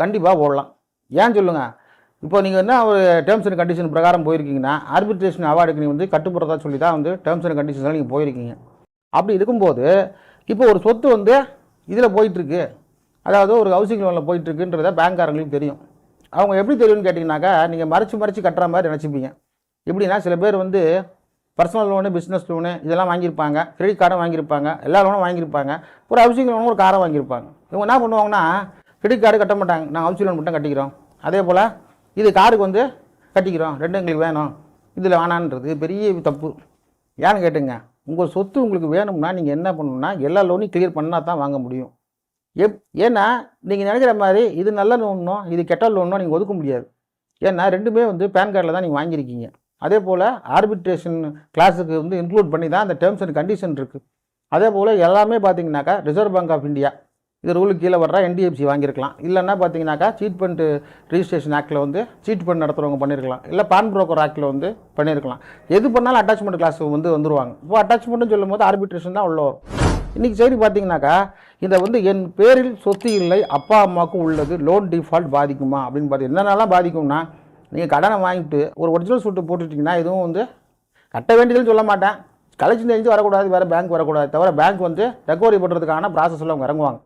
கண்டிப்பாக போடலாம். ஏன் சொல்லுங்கள் இப்போ நீங்கள் என்ன ஒரு டேர்ம்ஸ் அண்ட் கண்டிஷன் பிரகாரம் போயிருக்கீங்கன்னா ஆர்பிட்ரேஷன் அவார்டுக்கு நீங்கள் வந்து கட்டுப்படுறதா சொல்லி தான் வந்து டேர்ம்ஸ் அண்ட் கண்டிஷன்ஸில் நீங்கள் போயிருக்கீங்க. அப்படி இருக்கும்போது இப்போ ஒரு சொத்து வந்து இதில் போயிட்டுருக்கு. அதாவது ஒரு ஹவுசிங் லோனில் போயிட்டுருக்குன்றத பேங்க்காரங்களுக்கு தெரியும். அவங்க எப்படி தெரியும்னு கேட்டிங்கனாக்கா நீங்கள் மறைச்சு மறைச்சு கட்டுற மாதிரி நினச்சிப்பீங்க. எப்படின்னா சில பேர் வந்து பர்சனல் லோனு பிஸ்னஸ் லோனு இதெல்லாம் வாங்கியிருப்பாங்க. கிரெடிட் கார்டும் வாங்கியிருப்பாங்க. எல்லா லோனும் வாங்கியிருப்பாங்க. ஒரு ஹவுசிங் லோனும் ஒரு காரை வாங்கியிருப்பாங்க. இவங்க என்ன பண்ணுவாங்கன்னா கிரெடிட் கார்டு கட்ட மாட்டாங்க. நாங்கள் ஹவுஸ் லோன் மட்டும் கட்டிக்கிறோம். அதே போல் இது காருக்கு வந்து கட்டிக்கிறோம். ரெண்டும் எங்களுக்கு வேணும். இதில் வேணான்றது பெரிய தப்பு. ஏன்னு கேட்டுங்க. உங்கள் சொத்து உங்களுக்கு வேணும்னா நீங்கள் என்ன பண்ணணும்னா எல்லா லோனையும் கிளியர் பண்ணால் தான் வாங்க முடியும். எப் ஏன்னா நீங்கள் நினைக்கிற மாதிரி இது நல்ல லோனோ இது கெட்ட லோனோ நீங்கள் ஒதுக்க முடியாது. ஏன்னா ரெண்டுமே வந்து பேன் கார்டில் தான் நீங்கள் வாங்கியிருக்கீங்க. அதே போல் ஆர்பிட்ரேஷன் கிளாஸுக்கு வந்து இன்க்ளூட் பண்ணி தான் அந்த டேர்ம்ஸ் அண்ட் கண்டிஷன் இருக்குது அதே போல் எல்லாமே பார்த்தீங்கன்னாக்கா ரிசர்வ் பேங்க் ஆஃப் இந்தியா இது ரூலுக்கு கீழே வர்ற என்டிஎஃப்சி வாங்கியிருக்கலாம். இல்லைன்னா பார்த்தீங்கன்னாக்கா சீட் ஃபண்ட் ரிஜிஸ்ட்ரேஷன் ஆக்டில் வந்து சீட் ஃபண்ட் நடத்துகிறவங்க பண்ணியிருக்கலாம். இல்லை பான் புரோக்கர் ஆக்டில் வந்து பண்ணியிருக்கலாம். எது பண்ணாலும் அட்டாச்மெண்ட் கிளாஸ் வந்து வந்துருவாங்க. இப்போ அட்டாச்மெண்ட்னு சொல்லும் போது ஆர்பிட்ரேஷன் தான் உள்ள வரும். இன்றைக்கி செய்தி பார்த்தீங்கன்னாக்கா இதை வந்து என் பேரில் சொத்து இல்லை அப்பா அம்மாவுக்கும் உள்ளது லோன் டிஃபால்ட் பாதிக்குமா அப்படின்னு பார்த்து என்னென்னலாம் பாதிக்கும்னா நீங்கள் கடனை வாங்கிட்டு ஒரு ஒரிஜினல் சூட்டு போட்டுட்டிங்கன்னா எதுவும் வந்து கட்ட வேண்டியதுன்னு சொல்ல மாட்டேன். கலெக்ஷன் தெரிஞ்சு வரக்கூடாது வேறு பேங்க் வரக்கூடாது. தவிர பேங்க் வந்து ரெக்கவரி பண்ணுறதுக்கான ப்ராசஸில் அவங்க இறங்குவாங்க.